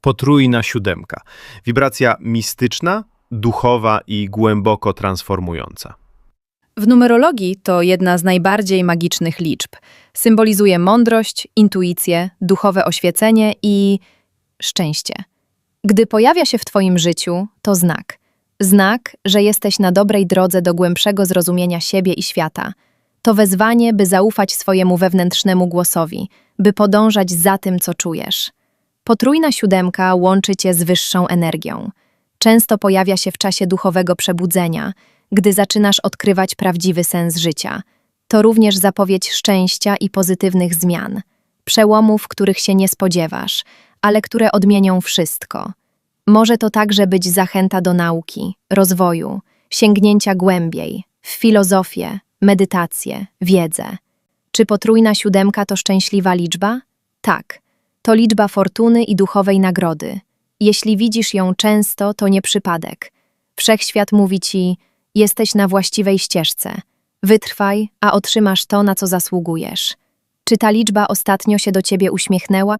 Potrójna siódemka. Wibracja mistyczna, duchowa i głęboko transformująca. W numerologii to jedna z najbardziej magicznych liczb. Symbolizuje mądrość, intuicję, duchowe oświecenie i szczęście. Gdy pojawia się w Twoim życiu, to znak. Znak, że jesteś na dobrej drodze do głębszego zrozumienia siebie i świata. To wezwanie, by zaufać swojemu wewnętrznemu głosowi, by podążać za tym, co czujesz. Potrójna siódemka łączy cię z wyższą energią. Często pojawia się w czasie duchowego przebudzenia, gdy zaczynasz odkrywać prawdziwy sens życia. To również zapowiedź szczęścia i pozytywnych zmian, przełomów, których się nie spodziewasz, ale które odmienią wszystko. Może to także być zachęta do nauki, rozwoju, sięgnięcia głębiej, w filozofię, medytację, wiedzę. Czy potrójna siódemka to szczęśliwa liczba? Tak. To liczba fortuny i duchowej nagrody. Jeśli widzisz ją często, to nie przypadek. Wszechświat mówi ci: jesteś na właściwej ścieżce. Wytrwaj, a otrzymasz to, na co zasługujesz. Czy ta liczba ostatnio się do ciebie uśmiechnęła?